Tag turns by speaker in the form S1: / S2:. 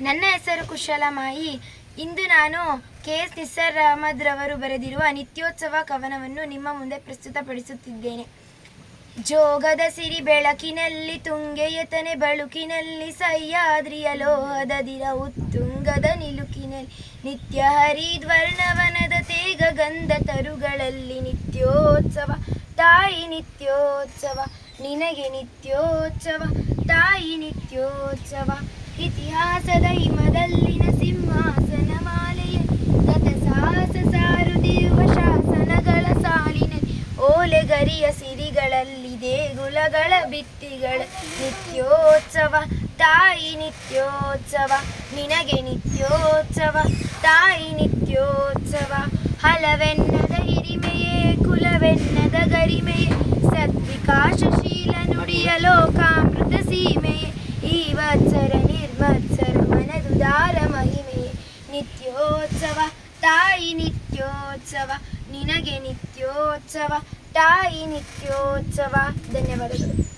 S1: ನನ್ನ ಹೆಸರು ಕುಶಲಮಾಯಿ ಇಂದು ನಾನು ಕೆ. ಎಸ್. ನಿಸ್ಸರ್ ಅಹಮದ್ ರವರು ಬರೆದಿರುವ ನಿತ್ಯೋತ್ಸವ ಕವನವನ್ನು ನಿಮ್ಮ ಮುಂದೆ ಪ್ರಸ್ತುತಪಡಿಸುತ್ತಿದ್ದೇನೆ. ಜೋಗದ ಸಿರಿ ಬೆಳಕಿನಲ್ಲಿ ತುಂಗೆಯತನೆ ಬಳುಕಿನಲ್ಲಿ ಸಹ್ಯಾದ್ರಿಯ ಲೋಹದ ದಿರ ಉತ್ತುಂಗದ ನಿಲುಕಿನಲ್ಲಿ ನಿತ್ಯ ಹರಿದ್ವರ್ಣವನದ ತೇಗ ಗಂಧ ತರುಗಳಲ್ಲಿ ನಿತ್ಯೋತ್ಸವ. ತಾಯಿ ನಿತ್ಯೋತ್ಸವ, ನಿನಗೆ ನಿತ್ಯೋತ್ಸವ, ತಾಯಿ ನಿತ್ಯೋತ್ಸವ. ಇತಿಹಾಸದ ಹಿಮದಲ್ಲಿನ ಸಿಂಹಾಸನ ಮಾಲೆಯ ಗತ ಸಾಹಸ ಶಾಸನಗಳ ಸಿರಿಗಳಲ್ಲಿದೆ ಓಲೆಗರಿಯ ಸಿರಿಗಳಲ್ಲಿ ದೇಗುಲಗಳ ಭಿತ್ತಿಗಳ ನಿತ್ಯೋತ್ಸವ, ತಾಯಿ ನಿತ್ಯೋತ್ಸವ, ನಿನಗೆ ನಿತ್ಯೋತ್ಸವ, ತಾಯಿ ನಿತ್ಯೋತ್ಸವ. ಹಲವೆನ್ನದ ಹಿರಿಮೆಯೇ, ಕುಲವೆನ್ನದ ಗರಿಮೆಯೇ, ಸದ್ವಿಕಾಶಶೀಲ ನುಡಿಯ ಲೋಕಾಮೃತ ಸೀಮೆಯೇ, ಈ ನಿರ್ಮತ್ಸರ ಮಹಿಮೆ. ನಿತ್ಯೋತ್ಸವ ತಾಯಿ ನಿತ್ಯೋತ್ಸವ ನಿನಗೆ ನಿತ್ಯೋತ್ಸವ ತಾಯಿ ನಿತ್ಯೋತ್ಸವ. ಧನ್ಯವಾದಗಳು.